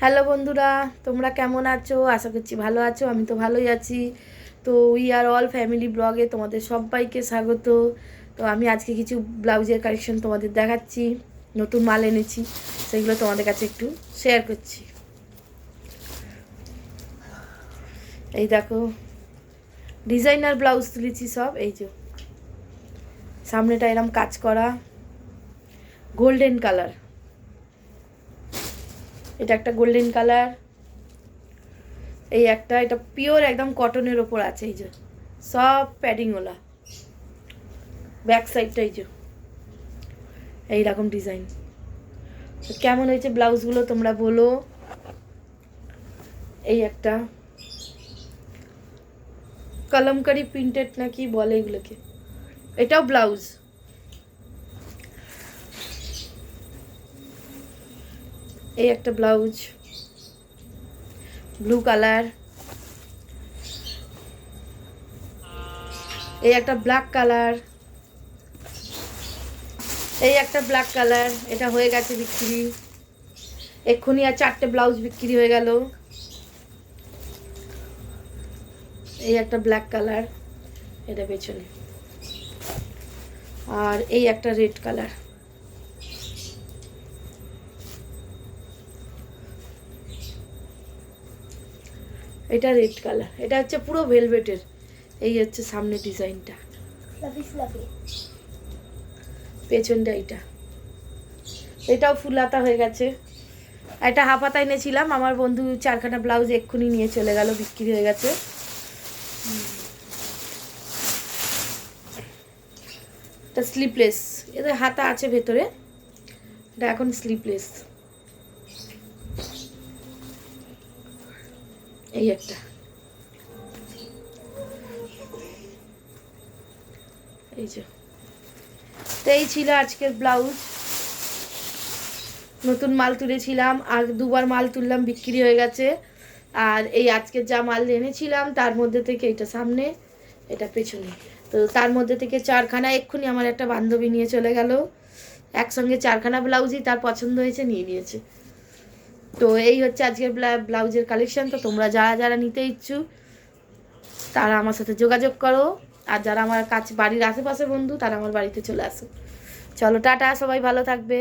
Hello বন্ধুরা, তোমরা কেমন আছো? আশা করছি ভালো আছো, আমি তো ভালোই আছি। তো উই আর অল ফ্যামিলি ব্লগে তোমাদের সবাইকে স্বাগত। তো আমি আজকে কিছু ব্লাউজের কালেকশন তোমাদের দেখাচ্ছি, নতুন মাল এনেছি, সেগুলো তোমাদের কাছে একটু শেয়ার করছি। এই দেখো ডিজাইনার ব্লাউজ তুলেছি সব, এই যে। সামনেটা এরম কাজ করা গোল্ডেন কালার এটা একটা গোল্ডেন কালার। এই একটা, এটা পিওর একদম কটনের ওপর আছে, এই যে। সব প্যাডিংওয়ালা ব্যাক সাইডটা এই যে। এইরকম ডিজাইন কেমন হয়েছে ব্লাউজগুলো তোমরা বলো। এই একটা। কলমকারি প্রিন্টেড নাকি বলে এগুলোকে। এটাও ব্লাউজ। এই একটা ব্লাউজ। ব্লু কালার এই একটা ব্ল্যাক কালার এই একটা ব্ল্যাক কালার এটা হয়ে গেছে বিক্রি। এক্ষুনি আর চারটে ব্লাউজ বিক্রি হয়ে গেল। এই একটা ব্ল্যাক কালার এটা পেছনে। আর এই একটা রেড কালার এটা রেড কালার এটা হচ্ছে পুরো ভেলভেটের এই হচ্ছে সামনে ডিজাইনটা পেছনটা এটা এটাও ফুলাতা হয়ে গেছে। একটা হাফাতা এনেছিলাম। আমার বন্ধু চারখানা ব্লাউজ এক্ষুনি নিয়ে চলে গেল বিক্রি হয়ে গেছে। এটা স্লিপলেস এদের হাতা আছে ভেতরে। এটা এখন স্লিপলেস এই একটা। এই যে। তো এই ছিল আজকের ব্লাউজ। নতুন মাল তুলেছিলাম, আর দুবার মাল তুললাম, বিক্রি হয়ে গেছে। আর এই আজকের যা মাল এনেছিলাম, তার মধ্যে থেকে এটা সামনে, এটা পেছনে। তো তার মধ্যে থেকে চারখানা, এক্ষুনি আমার একটা বান্ধবী নিয়ে চলে গেল। একসঙ্গে চারখানা ব্লাউজই তার পছন্দ হয়েছে, নিয়ে নিয়েছে। তো এই হচ্ছে আজকের ব্লা- ব্লাউজের কালেকশন তো তোমরা যারা যারা নিতে ইচ্ছুক তারা আমার সাথে যোগাযোগ করো। আর যারা আমার কাছে, বাড়ির আশেপাশে বন্ধু, তারা আমার বাড়িতে চলে আসো চলো, টাটা, সবাই ভালো থাকবে।